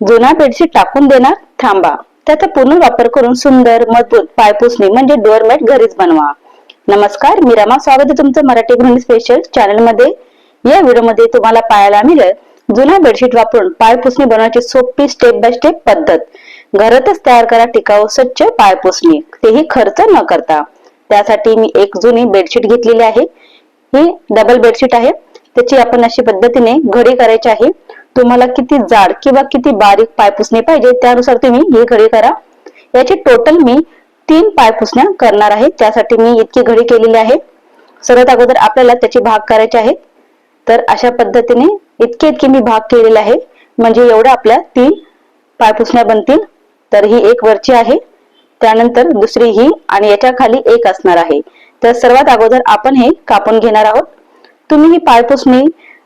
जुना बेडशीट टाकून देणार थांबा. त्याचा पुनर्वापर वापर करून सुंदर मजबूत पायपुसणी म्हणजे डोअरमॅट घरीच बनवा. नमस्कार मी रमा स्वागत आहे तुमचं मराठी गृहिणी स्पेशल चॅनलमध्ये या व्हिडिओमध्ये तुम्हाला पाहायला मिळेल जुना बेडशीट वापरून पायपुसणी बनवण्याची सोपी स्टेप बाय स्टेप पद्धत. घरातच तयार करा टिकाऊ स्वच्छ पायपुसणी. तेही खर्च न करता. त्यासाठी मी एक जुनी बेडशीट घेतलेली आहे. ही डबल बेडशीट आहे. त्याची आपण अशी पद्धतीने घडी करायची आहे. तुम्हाला किती जाड किंवा किती बारीक पाय पुसणे पाहिजे त्यानुसार तुम्ही ही घडी करा. याची टोटल मी तीन पाय पुसण्या करणार आहे त्यासाठी मी इतकी घडी केलेली आहे. सर्वात अगोदर आपल्याला त्याचे भाग करायचे आहेत. तर अशा पद्धतीने इतके इतके मी भाग केलेले आहे. म्हणजे एवढ्या आपल्या तीन पाय पुसण्या बनतील. तर ही एक वरची आहे. त्यानंतर दुसरी ही आणि याच्या खाली एक असणार आहे. तर सर्वात अगोदर आपण हे कापून घेणार आहोत. तुम्ही ही पायपुसणी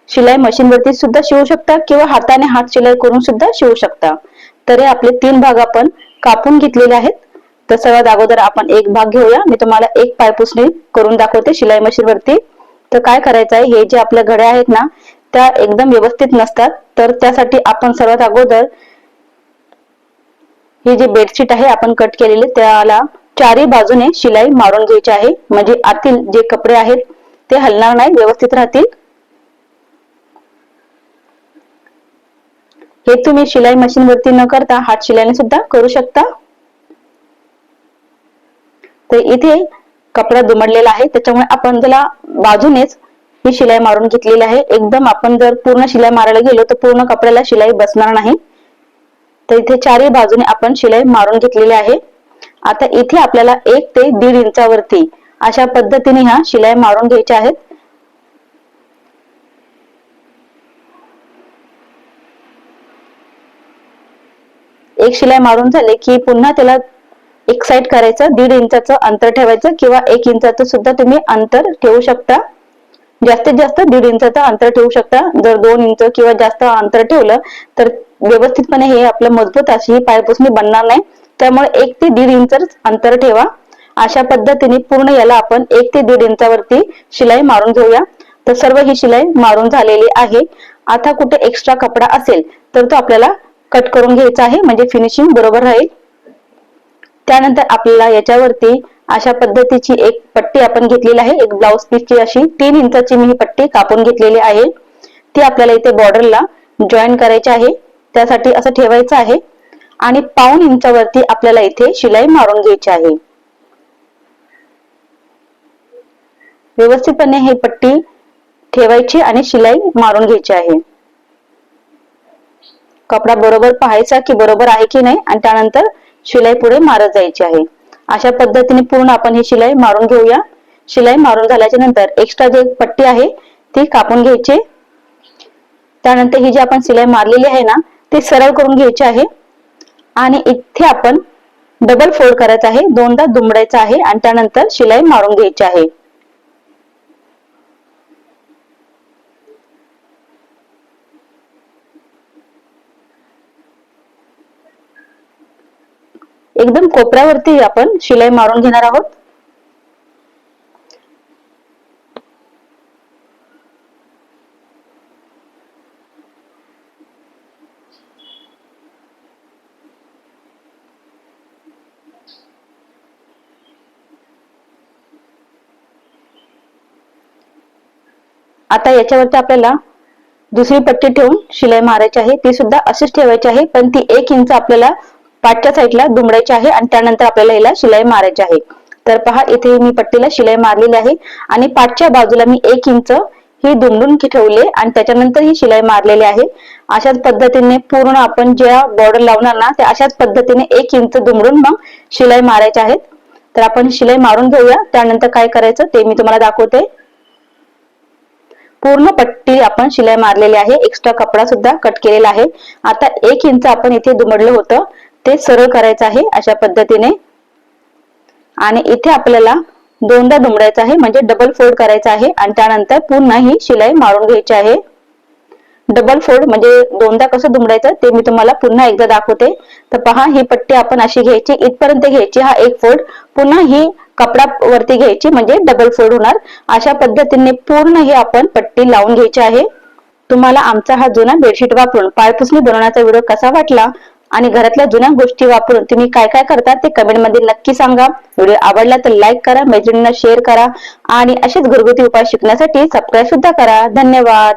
शिलाई मशीन वरती सुद्धा शिवू शकता किंवा हाताने हात शिलाई करून सुद्धा शिवू शकता. तरी आपले तीन भाग आपण कापून घेतलेले आहेत. तर सर्वात अगोदर आपण एक भाग घेऊया. मी तुम्हाला एक पायपुसणी करून दाखवते शिलाई मशीन वरती. तर काय करायचं आहे? हे जे आपल्या घड्या आहेत ना त्या एकदम व्यवस्थित नसतात. तर त्यासाठी आपण सर्वात अगोदर ही जी बेडशीट आहे आपण कट केलेली त्याला चारही बाजूने शिलाई मारून घ्यायची आहे. म्हणजे आतील जे कपडे आहेत ते हलणार नाही व्यवस्थित राहतील. हे तुम्ही शिलाई मशीन वरती न करता हात शिलाईने सुद्धा करू शकता. तर इथे कपडा दुमडलेला आहे. त्याच्यामुळे आपण त्याला बाजूनेच ही शिलाई मारून घेतलेली आहे. एकदम आपण जर पूर्ण शिलाई मारायला गेलो तर पूर्ण कपड्याला शिलाई बसणार नाही. तर इथे चारही बाजूने आपण शिलाई मारून घेतलेली आहे. आता इथे आपल्याला एक ते दीड इंचावरती अशा पद्धतीने ह्या शिलाई मारून घ्यायच्या आहेत. एक शिलाई मारून झाले की पुन्हा त्याला एक साइड करायचं दीड इंचाचं अंतर ठेवायचं किंवा एक इंचाचं सुद्धा तुम्ही अंतर ठेवू शकता. जास्तीत जास्त दीड इंचाचं अंतर ठेवू शकता. जर दोन इंच किंवा जास्त अंतर ठेवलं तर व्यवस्थितपणे हे आपलं मजबूत अशी ही पायपुसणी बनणार नाही. त्यामुळे एक ते दीड इंच अंतर ठेवा. अशा पद्धतीने पूर्ण याला आपण एक ते दीड इंचावरती शिलाई मारून घेऊया. तर सर्व ही शिलाई मारून झालेली आहे. आता कुठे एक्स्ट्रा कपडा असेल तर तो आपल्याला कट करून घ्यायचा आहे म्हणजे फिनिशिंग बरोबर राहील. त्यानंतर आपल्याला याच्यावरती अशा पद्धतीची एक पट्टी आपण घेतलेली आहे एक ब्लाउज पीसची अशी. तीन इंचाची मी ही पट्टी कापून घेतलेली आहे. ती आपल्याला इथे बॉर्डरला जॉईन करायची आहे. त्यासाठी असं ठेवायचं आहे. आणि पाऊन इंचावरती आपल्याला इथे शिलाई मारून घ्यायची आहे. व्यवस्थितपणे ही पट्टी ठेवायची आणि शिलाई मारून घ्यायची आहे. कपडा बरोबर पाहायचा की बरोबर आहे की नाही आणि त्यानंतर शिलाई पुढे मारत जायची आहे. अशा पद्धतीने पूर्ण आपण ही शिलाई मारून घेऊया. शिलाई मारून झाल्याच्यानंतर एक्स्ट्रा जे पट्टी आहे ती कापून घ्यायची. त्यानंतर ही जी आपण शिलाई मारलेली आहे ना ती सरळ करून घ्यायची आहे. आणि इथे आपण डबल फोल्ड करायचं आहे. दोनदा दुमडायचा आहे आणि त्यानंतर शिलाई मारून घ्यायची आहे. एकदम कोपऱ्यावरती आपण शिलाई मारून घेणार आहोत. आता याच्यावरती आपल्याला दुसरी पट्टी ठेवून शिलाई मारायची आहे. ती सुद्धा अशीच ठेवायची आहे पण ती एक इंच आपल्याला पाठच्या साईडला दुमडायची आहे आणि त्यानंतर आपल्याला याला शिलाई मारायची आहे. तर पहा इथे मी पट्टीला शिलाई मारलेली आहे आणि पाठच्या बाजूला मी एक इंच ही दुमडून ठेवले आणि त्याच्यानंतर ही शिलाई मारलेली आहे. अशाच पद्धतीने पूर्ण आपण ज्या बॉर्डर लावणार ना त्या अशाच पद्धतीने एक इंच दुमडून मग शिलाई मारायचे आहेत. तर आपण शिलाई मारून घेऊया. त्यानंतर काय करायचं ते मी तुम्हाला दाखवते. पूर्ण पट्टी आपण शिलाई मारलेली आहे. एक्स्ट्रा कपडा सुद्धा कट केलेला आहे. आता एक इंच आपण इथे दुमडलं होतं. ते सरळ करायचं आहे अशा पद्धतीने. आणि इथे आपल्याला दोनदा दुमडायचं आहे म्हणजे डबल फोल्ड करायचं आहे आणि त्यानंतर पुन्हा ही शिलाई मारून घ्यायची आहे. डबल फोल्ड म्हणजे दोनदा कसं दुमडायचं ते मी तुम्हाला पुन्हा एकदा दाखवते. तर पहा ही पट्टी आपण अशी घ्यायची इथपर्यंत घ्यायची हा एक फोल्ड पुन्हा ही कपडा वरती घ्यायची म्हणजे डबल फोल्ड होणार. अशा पद्धतीने पूर्ण ही आपण पट्टी लावून घ्यायची आहे. तुम्हाला आमचा हा जुना बेडशीट वापरून पायपुसणी बनवण्याचा व्हिडिओ कसा वाटला? आणि घरातल्या जुन्या गोष्टी वापरून तुम्ही काय काय करता ते कमेंटमध्ये नक्की सांगा. व्हिडिओ आवडला तर लाईक करा मैत्रिणींना शेअर करा आणि असेच घरगुती उपाय शिकण्यासाठी सबस्क्राईब सुद्धा करा. धन्यवाद.